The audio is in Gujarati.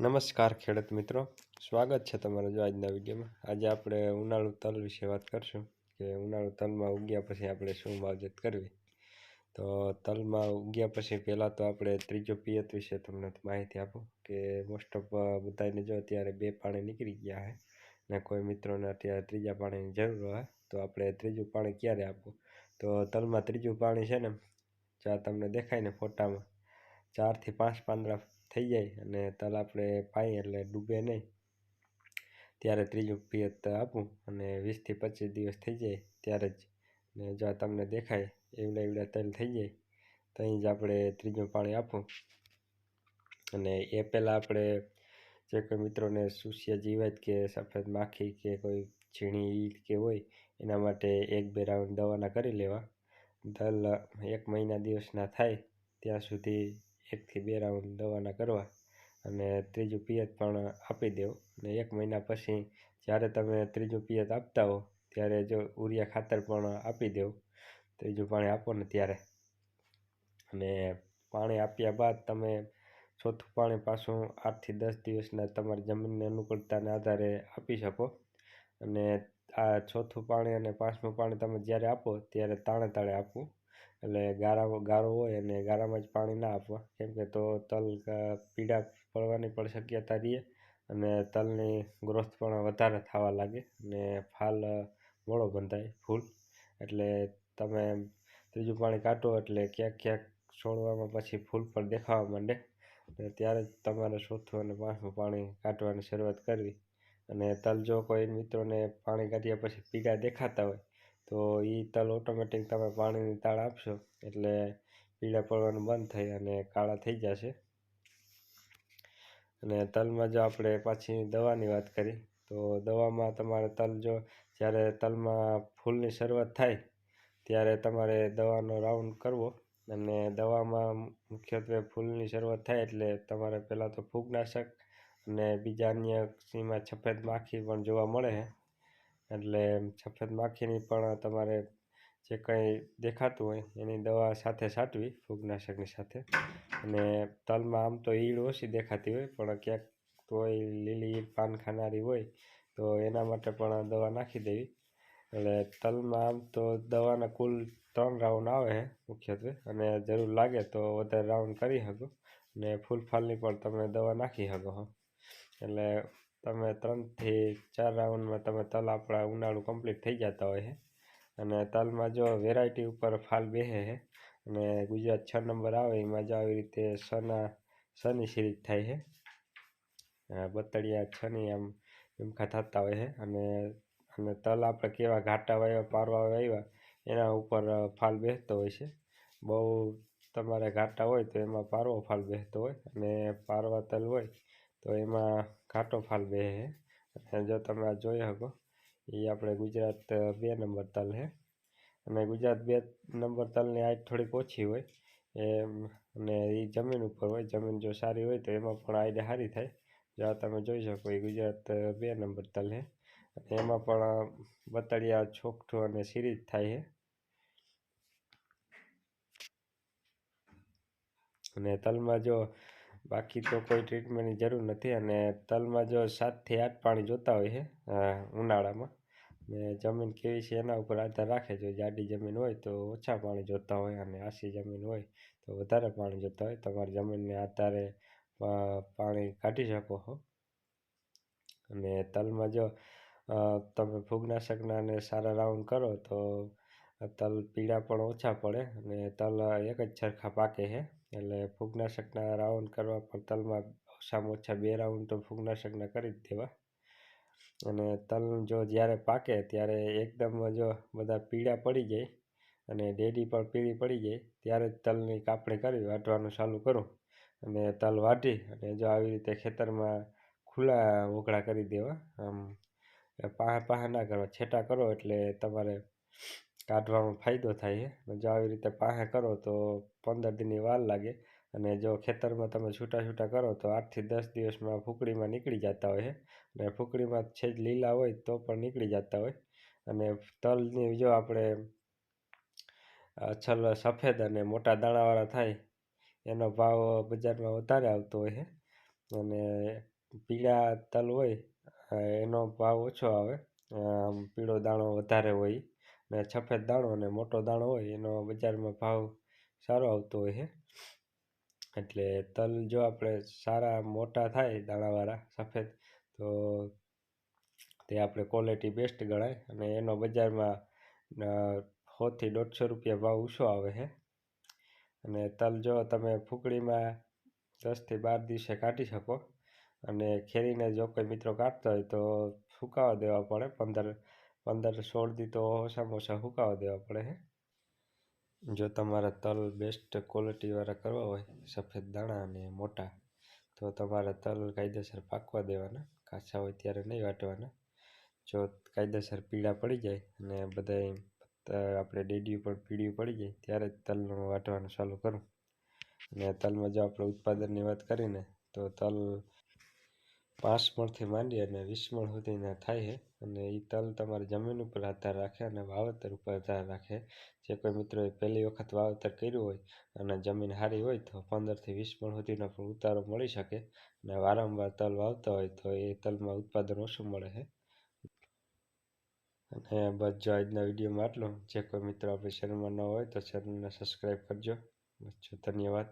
નમસ્કાર ખેડૂત મિત્રો. સ્વાગત છે તમારું જો આજના વિડીયોમાં. આજે આપણે ઉનાળુ તલ વિશે વાત કરશું કે ઉનાળુ તલમાં ઉગ્યા પછી આપણે શું માવજત કરવી. તો તલમાં ઉગ્યા પછી પહેલાં તો આપણે ત્રીજો પિયત વિશે તમને માહિતી આપું કે મોસ્ટ ઓફ બધાને જો અત્યારે બે પાણી નીકળી ગયા છે ને કોઈ મિત્રોને અત્યારે ત્રીજા પાણીની જરૂર હોય તો આપણે ત્રીજું પાણી ક્યારે આપવું? તો તલમાં ત્રીજું પાણી છે ને જ્યાં તમને દેખાય ને ફોટામાં, ચારથી પાંચ પાંદડા થઈ જાય અને તલ આપણે પાઈએ એટલે ડૂબે નહીં. ત્યારે ત્રીજું પિયત આપું અને વીસથી પચીસ દિવસ થઈ જાય ત્યારે જ. ને જો તમને દેખાય, એવડા એવડા તલ થઈ જાય ત્યાં જ આપણે ત્રીજું પાણી આપું. અને એ પહેલાં આપણે જે કોઈ મિત્રોને સુસ્ય જીવાત કે સફેદ માખી કે કોઈ ઝીણી ઈલ કે હોય, એના માટે એક બે રાઉન્ડ દવાના કરી લેવા. તલ એક મહિના દિવસના થાય, ત્યાં સુધી એકથી બે રાઉન્ડ દવાના કરવા અને ત્રીજું પિયત પણ આપી દેવું. અને એક મહિના પછી જ્યારે તમે ત્રીજું પિયત આપતા હો, ત્યારે જો ઉરિયા ખાતર પણ આપી દેવું. ત્રીજું પાણી આપો ને ત્યારે. અને પાણી આપ્યા બાદ તમે ચોથું પાણી પાછું આઠથી દસ દિવસના તમારી જમીનની અનુકૂળતાના આધારે આપી શકો. અને આ ચોથું પાણી અને પાંચમું પાણી તમે જ્યારે આપો, ત્યારે તાણે તાળે આપવું એટલે ગારા ગારો હોય અને ગારામાં જ પાણી ના આપવા. કેમ કે તો તલ પીળા પડવાની પણ શક્યતા રહે અને તલની ગ્રોથ પણ વધારે થવા લાગે અને ફાલ મોડો બંધાય ફૂલ. એટલે તમે ત્રીજું પાણી કાઢો એટલે ક્યાંક ક્યાંક છોડવામાં પછી ફૂલ પણ દેખાવા માંડે. ત્યારે જ તમારે ચોથું અને પાંચમું પાણી કાઢવાની શરૂઆત કરવી. અને તલ જો કોઈ મિત્રોને પાણી કાઢ્યા પછી પીળા દેખાતા હોય તો એ તલ ઓટોમેટિક તમે પાણીની તાળ આપશો, એટલે પીળા પડવાનું બંધ થઈ અને કાળા થઈ જશે. અને તલમાં જો આપણે પાછી દવાની વાત કરી, તો દવામાં તમારે તલ જો જ્યારે તલમાં ફૂલની શરૂઆત થાય, ત્યારે તમારે દવાનો રાઉન્ડ કરવો. અને દવામાં મુખ્યત્વે ફૂલની શરૂઆત થાય એટલે તમારે પહેલાં તો ફૂગનાશક અને બીજા અન્ય સીમાં સફેદ માખી પણ જોવા મળે છે. એટલે સફેદ માખીની પણ તમારે જે કંઈ દેખાતું હોય એની દવા સાથે છાંટવી, ફૂગનાશકની સાથે. અને તલમાં આમ તો ઈળ ઓછી દેખાતી હોય, પણ ક્યાંક કોઈ લીલી પાન ખાનારી હોય, તો એના માટે પણ દવા નાખી દેવી. એટલે તલમાં આમ તો દવાના કુલ ત્રણ રાઉન્ડ આવે છે મુખ્યત્વે, અને જરૂર લાગે તો વધારે રાઉન્ડ કરી શકો. અને ફૂલ ફાલની પણ તમે દવા નાખી શકો એટલે તમે ત્રણથી ચાર રાઉન્ડમાં તમે તલ આપણા ઉનાળું કમ્પ્લીટ થઈ જતા હોય છે. અને તલમાં જો વેરાયટી ઉપર ફાલ બેસે છે અને ગુજરાત છ નંબર આવે, એમાં જો આવી રીતે સના, સની સિરીજ થાય છે. બતડિયા, છની આમ એમખા થતા હોય છે. અને અને તલ આપણે કેવા ઘાટા વાવ્યા પારવા વાવ્યા એના ઉપર ફાલ બેસતો હોય છે. બહુ તમારે ઘાટા હોય તો એમાં પારવો ફાલ બેસતો હોય અને પારવા તલ હોય તો એમાં ઘાટો ફાલ બે છે અને જો તમે આ જોઈ શકો, એ આપણે ગુજરાત બે નંબર તલ છે અને ગુજરાત બે નંબર તલની હાઈટ થોડીક ઓછી હોય, એમ, અને એ જમીન ઉપર હોય, જમીન જો સારી હોય તો એમાં પણ હાઈટ સારી થાય. જો આ તમે જોઈ શકો, એ ગુજરાત બે નંબર તલ અને એમાં પણ બતળિયા ચોકઠું અને સિરીજ થાય છે અને તલમાં જો બાકી તો કોઈ ટ્રીટમેન્ટની જરૂર નથી અને તલમાં જો સાતથી આઠ પાણી જોતા હોય છે ઉનાળામાં, ને જમીન કેવી છે એના ઉપર આધાર રાખે જો જાડી જમીન હોય તો ઓછા પાણી જોતા હોય અને આછી જમીન હોય તો વધારે પાણી જોતા હોય. તમારી જમીનને આધારે પાણી કાઢી શકો છો. અને તલમાં જો તમે ફૂગનાશકના ને સારા રાઉન્ડ કરો તો તલ પીળા પણ ઓછા પડે અને તલ એક જ સરખા પાકે છે. એટલે ફૂગનાશકના રાઉન્ડ કરવા પણ તલમાં ઓછામાં ઓછા બે રાઉન્ડ તો ફૂગનાશકના કરી જ દેવા. અને તલ જો જ્યારે પાકે ત્યારે એકદમ જો બધા પીળા પડી જાય અને ડેડી પણ પીળી પડી જાય ત્યારે જ તલની કાપણી કરી વાટવાનું ચાલુ કરું અને તલ વાટી અને જો આવી રીતે ખેતરમાં ખુલ્લા વોકળા કરી દેવા. આમ, પાહા પાહા ના કરવા, છેટા કરો એટલે તમારે કાઢવામાં ફાયદો થાય છે જો આવી રીતે પાસે કરો તો પંદર દિનની વાર લાગે. અને જો ખેતરમાં તમે છૂટા છૂટા કરો તો આઠથી દસ દિવસમાં ફૂકડીમાં નીકળી જતા હોય છે અને ફૂકડીમાં છેજ લીલા હોય તો પણ નીકળી જતા હોય. અને તલની જો આપણે છલ સફેદ અને મોટા દાણાવાળા થાય, એનો ભાવ બજારમાં વધારે આવતો હોય છે અને પીળા તલ હોય એનો ભાવ ઓછો આવે. પીળો દાણો વધારે હોય. ને સફેદ દાણો અને મોટો દાણો હોય, એનો બજારમાં ભાવ સારો આવતો હોય છે. એટલે તલ જો આપણે સારા મોટા થાય દાણાવાળા સફેદ, તો તે આપણે ક્વોલિટી બેસ્ટ ગણાય અને એનો બજારમાં સોથી દોઢસો રૂપિયા ભાવ ઊંચો આવે છે. અને તલ જો તમે ફૂકડીમાં દસથી બાર દિવસે કાઢી શકો અને ખેરીને જો કોઈ મિત્રો કાઢતા હોય તો સુકાવા દેવા પડે પંદર પંદર સોળ દી તો ઓછામાં ઓછા સુકાવા દેવા પડે હે? જો તમારા તલ બેસ્ટ ક્વોલિટીવાળા કરવા હોય, સફેદ દાણા અને મોટા, તો તમારે તલ કાયદેસર પાકવા દેવાના, કાચા હોય ત્યારે નહીં વાટવાના. જો કાયદેસર પીળા પડી જાય અને બધા આપણે ડેડિયું પણ પીળિયું પડી જાય, ત્યારે જ તલનું વાટવાનું ચાલુ કરું. અને તલમાં જો આપણે ઉત્પાદનની વાત કરીને, તો તલ પાંચ મણથી માંડી અને વીસ સુધીના થાય છે. અને એ તલ તમારી જમીન ઉપર આધાર રાખે અને વાવેતર ઉપર આધાર રાખે. જે કોઈ મિત્રોએ પહેલી વખત વાવેતર કર્યું હોય અને જમીન સારી હોય તો પંદરથી વીસ મણ સુધીનો પણ ઉતારો મળી શકે. અને વારંવાર તલ વાવતા હોય તો એ તલમાં ઉત્પાદન ઓછું મળે છે. અને બસ જો આજના વિડીયોમાં આટલું. જે કોઈ મિત્રો આપણી ચેનલમાં ન હોય તો ચેનલને સબસ્ક્રાઈબ કરજો. જો ધન્યવાદ.